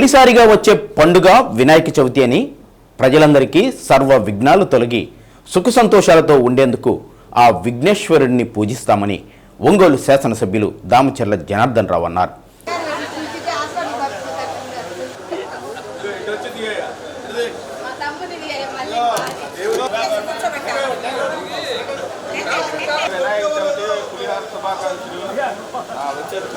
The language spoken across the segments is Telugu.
తొలిసారిగా వచ్చే పండుగ వినాయక చవితి అని ప్రజలందరికీ సర్వ విఘ్నాలు తొలగి సుఖ సంతోషాలతో ఉండేందుకు ఆ విఘ్నేశ్వరుడిని పూజిస్తామని ఒంగోలు శాసనసభ్యులు దామచర్ల జనార్దన్ రావు అన్నారు. వచ్చారు తమ్ముని మళ్ళీ వినాయక చవితి పులిహార శుభాకాంక్షలు ఆ, వచ్చారు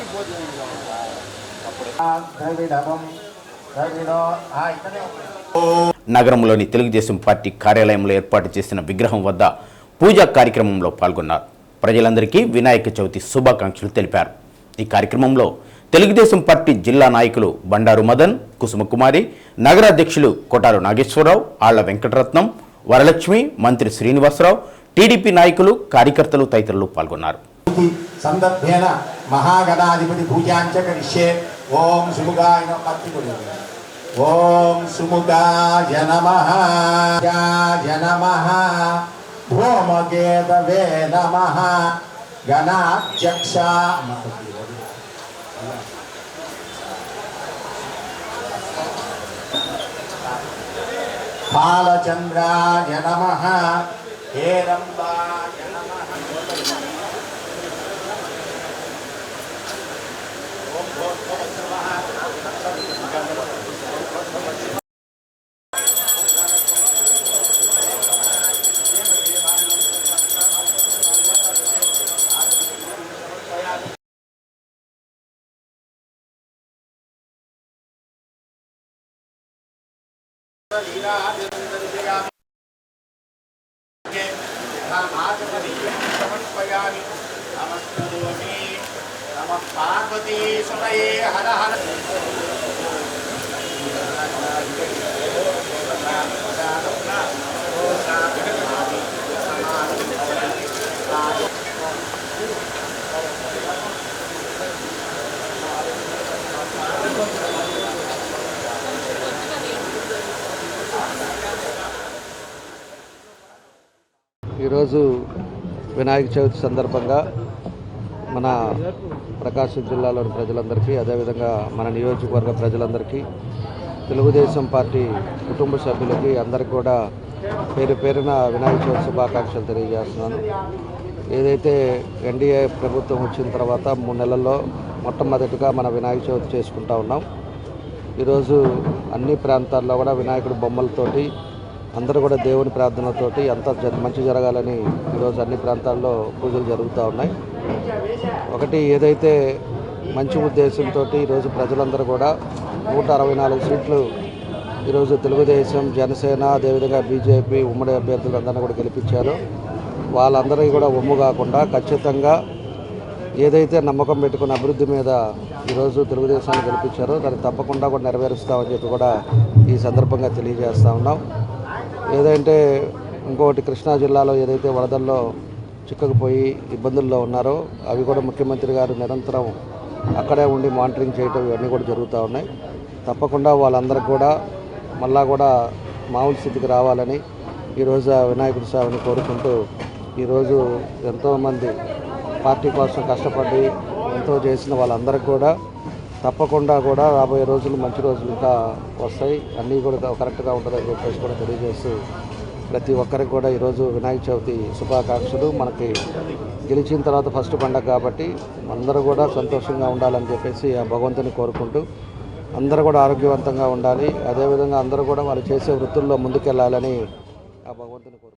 ద్రవిడవం ద్రవిడో ఆ ఇతనే నగరంలోని తెలుగుదేశం పార్టీ కార్యాలయంలో ఏర్పాటు చేసిన విగ్రహం వద్ద పూజా కార్యక్రమంలో పాల్గొన్నారు. ప్రజలందరికీ వినాయక చవితి శుభాకాంక్షలు తెలిపారు. ఈ కార్యక్రమంలో తెలుగుదేశం పార్టీ జిల్లా నాయకులు బండారు మదన్ కుసుమకుమారి నగరాధ్యక్షులు కొటారు నాగేశ్వరరావు ఆళ్ళ వెంకటరత్నం వరలక్ష్మి మంత్రి శ్రీనివాసరావు టీడీపీ నాయకులు కార్యకర్తలు తదితరులు పాల్గొన్నారు. సందర్భేన మహాగణాధిపతి పూజాంచ ఓం సుముగాయ నమః. పత్తికుడు ఓం సుముగాయ నమ. గాయ నమః. భూమకేతవే గణాధ్యక్ష బాలచంద్రాయ నమ. హేరంబా సమర్పయామి. నమస్కరోమి. నమ పార్వతీ సమయే. హర హర. ఈరోజు వినాయక చవితి సందర్భంగా మన ప్రకాశం జిల్లాలోని ప్రజలందరికీ అదేవిధంగా మన నియోజకవర్గ ప్రజలందరికీ తెలుగుదేశం పార్టీ కుటుంబ సభ్యులకి అందరికీ కూడా పేరు పేరున వినాయక చవితి శుభాకాంక్షలు తెలియజేస్తున్నాను. ఏదైతే ఎన్డీఏ ప్రభుత్వం వచ్చిన తర్వాత మూడు నెలల్లో మొట్టమొదటిగా మన వినాయక చవితి చేసుకుంటా ఉన్నాం. ఈరోజు అన్ని ప్రాంతాల్లో కూడా వినాయకుడు బొమ్మలతోటి అందరూ కూడా దేవుని ప్రార్థనతోటి అంతా మంచి జరగాలని ఈరోజు అన్ని ప్రాంతాల్లో పూజలు జరుగుతూ ఉన్నాయి. ఒకటి ఏదైతే మంచి ఉద్దేశంతో ఈరోజు ప్రజలందరూ కూడా నూట అరవై నాలుగు సీట్లు ఈరోజు తెలుగుదేశం జనసేన అదేవిధంగా బీజేపీ ఉమ్మడి అభ్యర్థులందరినీ కూడా గెలిపించారు. వాళ్ళందరికీ కూడా ఒమ్ము కాకుండా ఖచ్చితంగా ఏదైతే నమ్మకం పెట్టుకున్న అభివృద్ధి మీద ఈరోజు తెలుగుదేశాన్ని గెలిపించారో దాన్ని తప్పకుండా కూడా నెరవేరుస్తామని చెప్పి కూడా ఈ సందర్భంగా తెలియజేస్తా ఉన్నాం. ఏదంటే ఇంకొకటి కృష్ణా జిల్లాలో ఏదైతే వరదల్లో చిక్కకుపోయి ఇబ్బందుల్లో ఉన్నారో అవి కూడా ముఖ్యమంత్రి గారు నిరంతరం అక్కడే ఉండి మానిటరింగ్ చేయటం ఇవన్నీ కూడా జరుగుతూ ఉన్నాయి. తప్పకుండా వాళ్ళందరికీ కూడా మళ్ళా కూడా మామూలు స్థితికి రావాలని ఈరోజు వినాయకుడి సేవని కోరుకుంటూ ఈరోజు ఎంతోమంది పార్టీ కోసం కష్టపడి ఎంతో చేసిన వాళ్ళందరికీ కూడా తప్పకుండా కూడా రాబోయే రోజులు మంచి రోజులు ఇంకా వస్తాయి. అన్నీ కూడా కరెక్ట్గా ఉంటుందని చెప్పేసి కూడా తెలియజేస్తూ ప్రతి ఒక్కరికి కూడా ఈరోజు వినాయక చవితి శుభాకాంక్షలు. మనకి గెలిచిన తర్వాత ఫస్ట్ పండగ కాబట్టి అందరూ కూడా సంతోషంగా ఉండాలని చెప్పేసి ఆ భగవంతుని కోరుకుంటూ అందరూ కూడా ఆరోగ్యవంతంగా ఉండాలి. అదేవిధంగా అందరూ కూడా వాళ్ళు చేసే వృత్తుల్లో ముందుకెళ్ళాలని ఆ భగవంతుని కోరుకుంటున్నాను